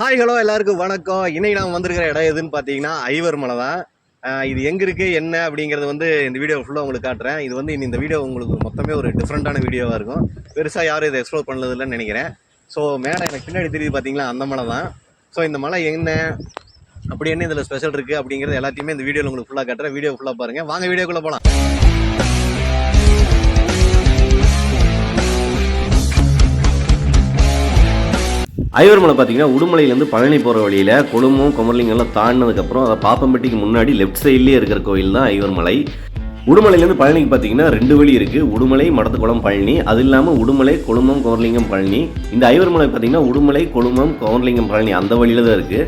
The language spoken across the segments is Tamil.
ஹாய் ஹலோ எல்லாருக்கும் வணக்கம். இன்னைக்கு நான் வந்திருக்கிற இடம் எதுன்னு பார்த்தீங்கன்னா ஐவர் மலை தான். இது எங்கே இருக்குது என்ன அப்படிங்கிறது வந்து இந்த வீடியோ ஃபுல்லாக உங்களுக்கு காட்டுறேன். இது வந்து இந்த வீடியோ உங்களுக்கு மொத்தமே ஒரு டிஃப்ரெண்ட்டான வீடியோவாக இருக்கும். பெருசாக யாரும் இதை எக்ஸ்ப்ளோர் பண்ணதில்லைன்னு நினைக்கிறேன். ஸோ மேலே எனக்கு பின்னாடி தெரியுது பார்த்தீங்களா அந்த மலை தான். ஸோ இந்த மலை என்ன அப்படி என்ன இதில் ஸ்பெஷல் இருக்குது அப்படிங்கிறது எல்லாத்தையுமே இந்த வீடியோவில் உங்களுக்கு ஃபுல்லாக காட்டுறேன். வீடியோ ஃபுல்லாக பாருங்கள் வாங்க வீடியோக்குள்ளே போகலாம் ஐவர்மலை பார்த்தீங்கன்னா உடுமலையிலேருந்து பழனி போகிற வழியில் கொழும்பும் குமரலிங்கெல்லாம் தாண்டினதுக்கப்புறம் அதை பாப்பம்பட்டிக்கு முன்னாடி லெஃப்ட் சைட்லேயே இருக்கிற கோயில் தான் ஐவர்மலை உடுமலையிலேருந்து பழனிக்கு பார்த்தீங்கன்னா ரெண்டு வழி இருக்குது உடுமலை மடத்துக்குளம் பழனி. அது இல்லாமல் உடுமலை கொழுமம் குமரலிங்கம் பழனி. இந்த ஐவர்மலை பார்த்தீங்கன்னா உடுமலை கொழுமம் குமரலிங்கம் பழனி அந்த வழியில் தான் இருக்குது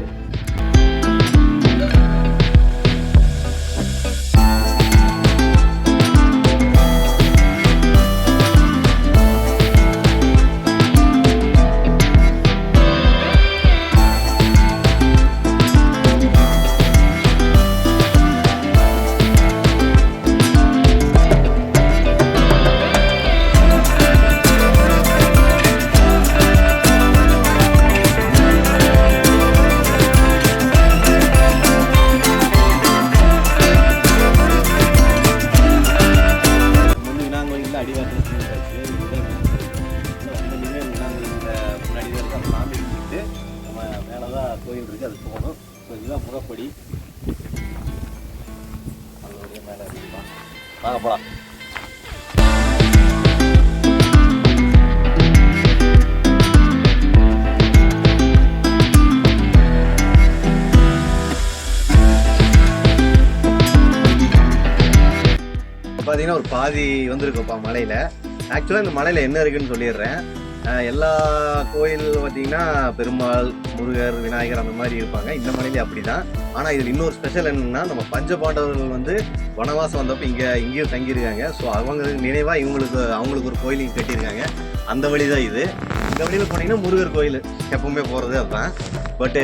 இருக்குது அது போகணும். ஸோ இதுதான் முகப்படி. அதோடைய மேலே இருக்குப்பா வாங்க போகலாம் பார்த்தீங்கன்னா ஒரு பாதி வந்திருக்குப்பா மலையில். ஆக்சுவலாக இந்த மலையில் என்ன இருக்குன்னு சொல்லிடுறேன். எல்லா கோயில் பார்த்தீங்கன்னா பெருமாள் முருகர் விநாயகர் அந்த மாதிரி இருப்பாங்க. இந்த மலையிலே அப்படி தான் ஆனால் இதில் இன்னொரு ஸ்பெஷல் என்னன்னா நம்ம பஞ்ச பாண்டவர்கள் வந்து வனவாசம் வந்தப்போ இங்கே இங்கேயும் தங்கியிருக்காங்க. ஸோ அவங்க நினைவாக இவங்களுக்கு அவங்களுக்கு ஒரு கோயில் இங்கே கட்டியிருக்காங்க. அந்த வழி தான் இது. இந்த வழியில் போனீங்கன்னா முருகர் கோயில். எப்பவுமே போகிறது அதுதான். பட்டு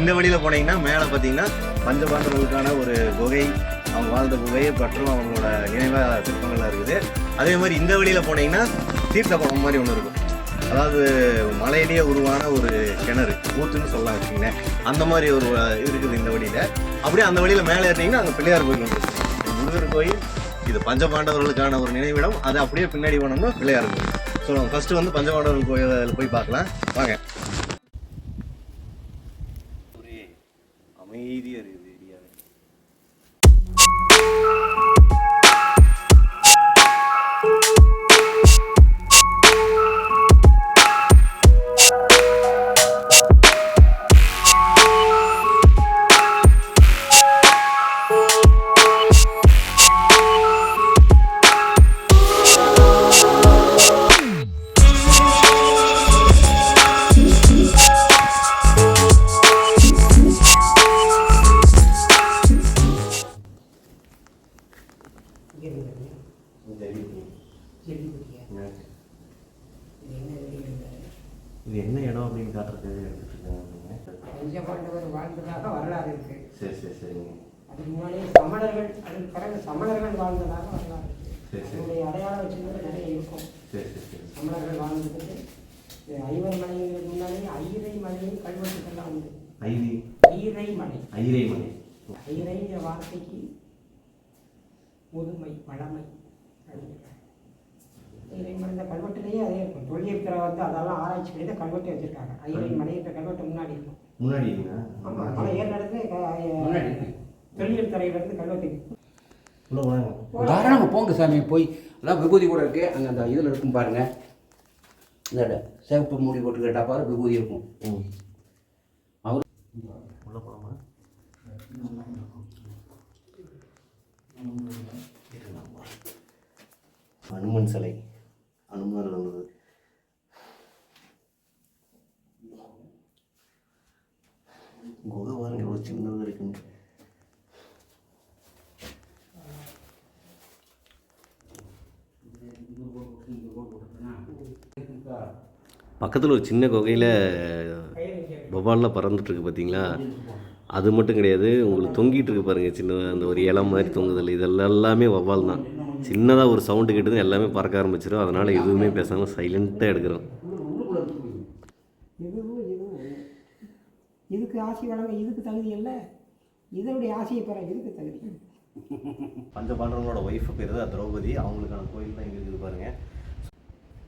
இந்த வழியில் போனீங்கன்னா மேலே பார்த்தீங்கன்னா பஞ்ச பாண்டவர்களுக்கான ஒரு குகை அவங்க வாழ்ந்த குகை மற்றும் அவங்களோட நினைவாக சிற்பங்கள்லாம் இருக்குது. அதே மாதிரி இந்த வழியில் போனீங்கன்னா தீர்த்த குளம் மாதிரி ஒன்று இருக்கும். அதாவது மலையிலேயே உருவான ஒரு கிணறு ஊத்துன்னு சொல்லலாம் வச்சுக்கோங்களேன். அந்த மாதிரி ஒரு இருக்குது இந்த வழியில். அப்படியே அந்த வழியில் மேலே ஏறினீங்கன்னா அங்கே பிள்ளையார் கோயில் ஒன்று முருகர் கோயில் இது பஞ்சபாண்டவர்களுக்கான ஒரு நினைவிடம். அது அப்படியே பின்னாடி போனோம்னா பிள்ளையார் கோயில். ஸோ நம்ம ஃபஸ்ட்டு வந்து பஞ்சபாண்டவர்கள் கோயிலில் போய் பார்க்கலாம். வாங்க. இது என்ன இடம் அப்படின்னு காட்டுறது எடுத்துட்டு இருக்காங்க. பஞ்சபாண்டவர் வாழ்ந்ததாக வரலாறு இருக்கு. சரி சரி சரிங்க. அதுக்கு முன்னாடி சமணர்கள் அதுக்கு பிறகு சமணர்கள் வாழ்ந்ததாக வரலாறு இருக்கு. சரி சரி. அதனுடைய அடையாள வச்சுக்கிறது நிறைய இருக்கும். சரி சரி சரி. சமணர்கள் வாழ்ந்ததுக்கு இது ஐவர் மலைங்கிறதுக்கு முன்னாடி ஐரை மலையும் கல்வெட்டுக்கெல்லாம் உண்டு. ஐரி ஐரை மலை. ஐரை மலை. ஐரைங்கிற வார்த்தைக்கு முதுமை வளமை அப்படின்னு. ஐரை மலை இந்த கல்வெட்டுலேயே அதே இருக்கும். தொல்லியத்தில் வந்து அதெல்லாம் ஆராய்ச்சி பண்ணி தான் கல்வெட்டு வச்சிருக்காங்க. ஐரை மலைன்ற கல்வெட்டு முன்னாடி இருக்கும். முன்னாடி ஆமாம் மலை ஏற இடத்துல தொல்லியல் துறையிலேருந்து கல்வெட்டு உள்ள வாங்க தாராளமாக போங்க சாமி போய். அதான் விபூதி கூட இருக்கு. அங்கே அந்த இதில் இருக்கும் பாருங்க. இந்த சிவப்பு மூடி போட்டு கேட்டால் பாரு விபூதி இருக்கும். அவர் உள்ள போலாமா? அனுமன் சிலை. அனுமர் வந்தது குகை பாருங்க எவ்வளோ சின்னதாக இருக்குன்னு பக்கத்தில் ஒரு சின்ன குகையில் பவாலில் பறந்துட்டுருக்கு பார்த்தீங்களா அது மட்டும் கிடையாது உங்களுக்கு தொங்கிட்டு இருக்கு பாருங்கள் சின்ன அந்த ஒரு இலம் மாதிரி தொங்குதல். இதெல்லாம் எல்லாமே வவால் தான். சின்னதாக ஒரு சவுண்டு கேட்டது எல்லாமே பறக்க ஆரம்பிச்சிடும் அதனால் எதுவுமே பேசாமல் சைலண்ட்டாக எடுக்கிறோம். இதுக்கு ஆசி வழங்க இதுக்கு தகுதி இல்லை. இதனுடைய ஆசையை பெற இதுக்கு தகுதி பஞ்சபாண்டவங்களோட ஒய்ஃப் பேர் தான் திரௌபதி. அவங்களுக்கான கோயில் தான் இங்கே இருக்குது பாருங்க.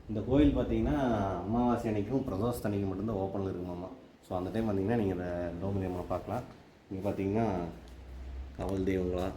இந்த கோயில் பார்த்தீங்கன்னா அமாவாசை அன்னைக்கும் பிரதோஷ அன்னைக்கு மட்டும்தான் ஓப்பனில் இருக்குமாம்மா ஸோ அந்த டைம் வந்தீங்கன்னா நீங்கள் இந்த திரௌபதி அம்மா பார்க்கலாம். இங்கே பார்த்தீங்கன்னா கவல் தெய்வங்களா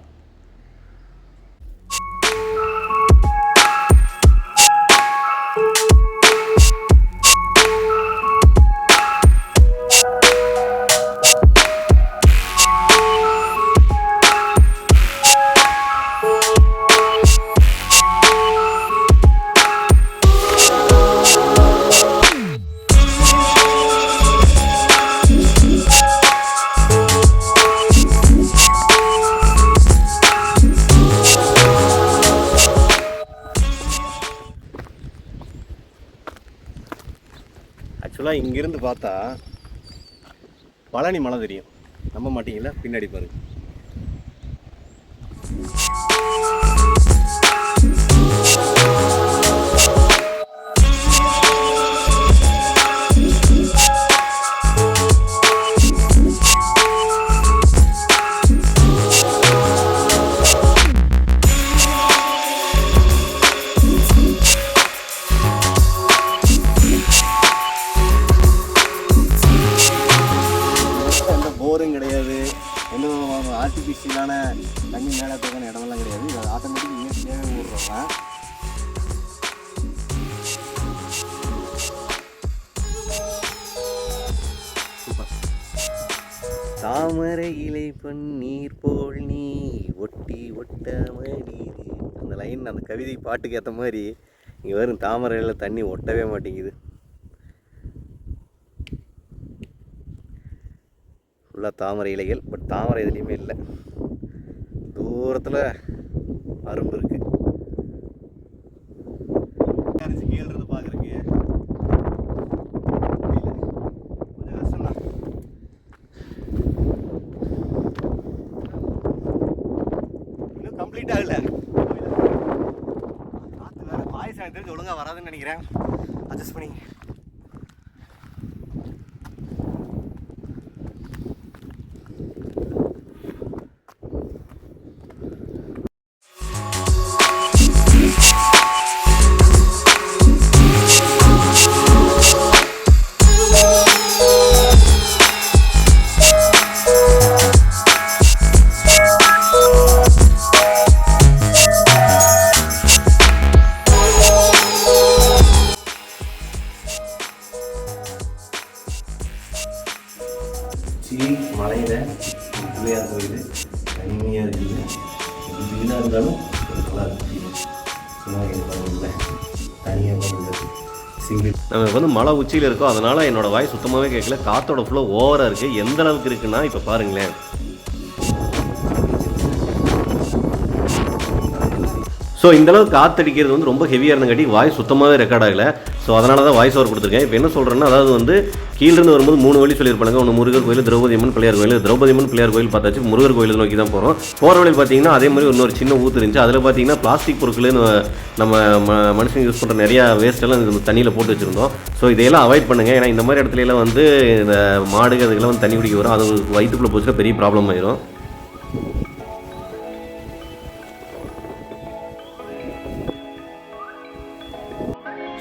ஆனால் இங்கேருந்து பார்த்தா பழனி மலை தெரியும். நம்ப மாட்டீங்களா பின்னாடி பாருங்க எந்த போரும் கிடையாது. எந்த ஆர்டிஃபிஷியலான தண்ணி மேலே போகான இடமெல்லாம் கிடையாது. இது ஆட்டோமேட்டிக் இயற்கையாகவே ஊடுறோம் தாமரை இலை பன்னீர் போல் நீ ஒட்டி ஒட்ட மாதிரி அந்த லைன் அந்த கவிதை பாட்டுக்கு ஏற்ற மாதிரி இங்கே வரும். தாமரையில் தண்ணி ஒட்டவே மாட்டேங்குது. ஃபுல்லாக தாமரை இலைகள் பட் தாமரை இதுலேயுமே இல்லை. தூரத்தில் அரும்பு இருக்குது கீழே இருந்து பார்க்குறக்கு கொஞ்சம் கஷ்டம்தான் இன்னும் கம்ப்ளீட் ஆகல. காற்று வேறு வாய்ஸ் தெரிஞ்சு ஒழுங்காக வராதுன்னு நினைக்கிறேன். அட்ஜஸ்ட் பண்ணி மலை உச்சியில் இருக்கோம் அதனால் என்னோட வாய் சுத்தமாகவே கேட்கல. காற்றோட ஃப்ளோ ஓவராக இருக்குது எந்த அளவுக்கு இருக்குன்னா இப்போ பாருங்களேன். ஸோ இந்தளவுக்கு காத்தடிக்கிறது வந்து ரொம்ப ஹெவியாக இருந்தங்காட்டி வாய் சுத்தமாகவே ரெக்கார்ட் ஆகலை. ஸோ அதனால தான் வாய்ஸ் ஓவர் கொடுத்துருக்கேன். இப்போ என்ன சொல்கிறேன்னா அதாவது வந்து கீழிருந்து வரும்போது மூணு வழி சொல்லியிருப்பாங்க. ஒன்று முருகர் கோயில் திரௌபதி அம்மன் பிள்ளையார் கோயில். திரௌபதி அம்மன் பிள்ளையார் கோயில் பார்த்தாச்சு. முருகர் கோயில் நோக்கி தான் போகிறோம் போகிற வழியில் பார்த்தீங்கன்னா அதே மாதிரி இன்னொரு சின்ன ஊத்து இருந்துச்சு. அதில் பார்த்தீங்கன்னா பிளாஸ்டிக் பொருட்கள் நம்ம ம மனுஷங்க யூஸ் பண்ணுற நிறையா வேஸ்ட்டெல்லாம் இந்த தண்ணியில் போட்டு வச்சுருந்தோம். ஸோ இதையெல்லாம் அவாய்ட் பண்ணுங்கள் ஏன்னா இந்த மாதிரி இடத்துலலாம் வந்து இந்த மாடுகள் அதுக்கெல்லாம் வந்து தண்ணி குடிக்க வரும். அது வயிற்றுக்குள்ளே போச்சுன்னா பெரிய ப்ராப்ளம் ஆயிரும்.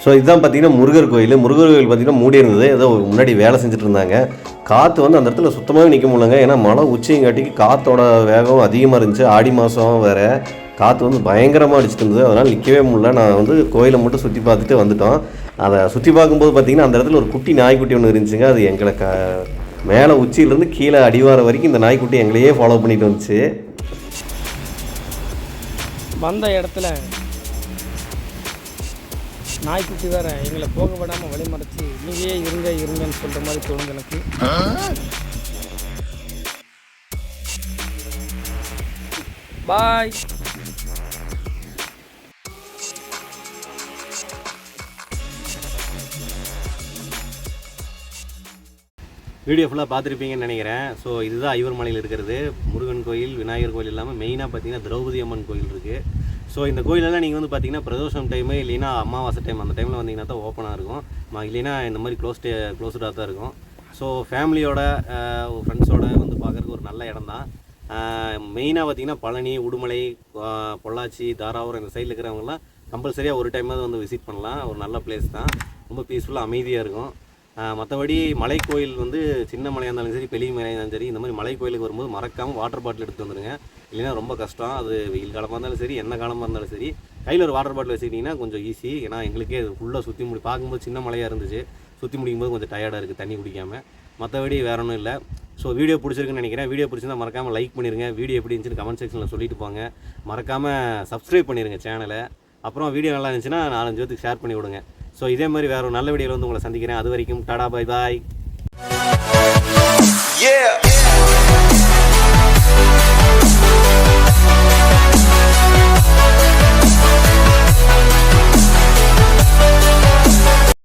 ஸோ இதுதான் பார்த்தீங்கன்னா முருகர் கோயில். முருகர் கோயில் பார்த்தீங்கன்னா மூடி இருந்தது. ஏதோ முன்னாடி வேலை செஞ்சுட்டு இருந்தாங்க. காற்று வந்து அந்த இடத்துல சுத்தமாகவே நிற்க முடியலங்க. ஏன்னா மழை உச்சியங்காட்டிக்கு காற்றோட வேகம் அதிகமாக இருந்துச்சு. ஆடி மாதம் வேறு. காற்று வந்து பயங்கரமாக அடிச்சிட்டு இருந்தது. அதனால் நிற்கவே முடியல. நான் வந்து கோயிலை மட்டும் சுற்றி பார்த்துட்டு வந்துட்டோம். அதை சுற்றி பார்க்கும்போது பார்த்திங்கன்னா அந்த இடத்துல ஒரு குட்டி நாய்க்குட்டி ஒன்று இருந்துச்சுங்க. அது எங்களை க மேலே உச்சியிலேருந்து கீழே அடிவார வரைக்கும் இந்த நாய்க்குட்டி எங்களையே ஃபாலோ பண்ணிட்டு வந்துச்சு. வந்த இடத்துல நாய்க்குட்டி வேற எங்களை போக விடாமல் வழிமறைச்சு நீங்களே இருங்க இருங்கன்னு சொல்கிற மாதிரி தோணுது எனக்கு. பாய். வீடியோ ஃபுல்லாக பார்த்துருப்பீங்கன்னு நினைக்கிறேன். ஸோ இதுதான் ஐவர் மலையில் இருக்கிறது. முருகன் கோயில் விநாயகர் கோயில் இல்லாமல் மெயினாக பார்த்தீங்கன்னா திரௌபதி அம்மன் கோயில் இருக்குது ஸோ இந்த கோயிலெல்லாம் நீங்கள் வந்து பார்த்தீங்கன்னா பிரதோஷம் டைமு இல்லைன்னா அமாவாசை டைம் அந்த டைமில் வந்தீங்கன்னா தான் ஓப்பனாக இருக்கும். இல்லைன்னா இந்த மாதிரி க்ளோஸ் க்ளோஸ்டாக தான் இருக்கும். ஸோ ஃபேமிலியோட ஃப்ரெண்ட்ஸோட வந்து பார்க்குறதுக்கு ஒரு நல்ல இடம் தான். மெயினாக பார்த்தீங்கன்னா பழனி உடுமலை பொள்ளாச்சி தாராபுரம் இந்த சைடில் இருக்கிறவங்கலாம் கம்பல்சரியாக ஒரு டைமாவது வந்து விசிட் பண்ணலாம். ஒரு நல்ல பிளேஸ் தான். ரொம்ப பீஸ்ஃபுல்லாக அமைதியாக இருக்கும். மற்றபடி மலை கோயில் வந்து சின்ன மலையாக இருந்தாலும் சரி பெரிய மலையாக இருந்தாலும் சரி இந்த மாதிரி மலை கோயிலுக்கு வரும்போது மறக்காமல் வாட்டர் பாட்டில் எடுத்து வந்துடுங்க இல்லைன்னா ரொம்ப கஷ்டம். அது வெயில் காலமாக இருந்தாலும் சரி என்ன காலமாக இருந்தாலும் சரி கையில் ஒரு வாட்டர் பாட்டில் வச்சுக்கிட்டிங்கன்னா கொஞ்சம் ஈஸி ஏன்னா எங்களுக்கே அது ஃபுல்லாக சுற்றி முடி பார்க்கும்போது சின்ன மலையாக இருந்துச்சு. சுற்றி முடிக்கும்போது கொஞ்சம் டயர்டாக இருக்குது தண்ணி குடிக்காமல் மற்றபடி வேற ஒன்றும் இல்லை. ஸோ வீடியோ பிடிச்சிருக்குன்னு நினைக்கிறேன். வீடியோ பிடிச்சிருந்தா மறக்காமல் லைக் பண்ணிடுங்க வீடியோ எப்படி இருந்துச்சுன்னு கமெண்ட் செக்ஷனில் சொல்லிட்டு போங்க. மறக்காமல் சப்ஸ்கிரைப் பண்ணிடுங்க சேனலை அப்புறம் வீடியோ நல்லா இருந்துச்சுன்னா நாலஞ்சு பேத்துக்கு ஷேர் பண்ணி விடுங்க. ஸோ இதே மாதிரி வேற ஒரு நல்ல வீடியோவில் வந்து உங்களை சந்திக்கிறேன் அது வரைக்கும் டாடா பை பாய் Yeah.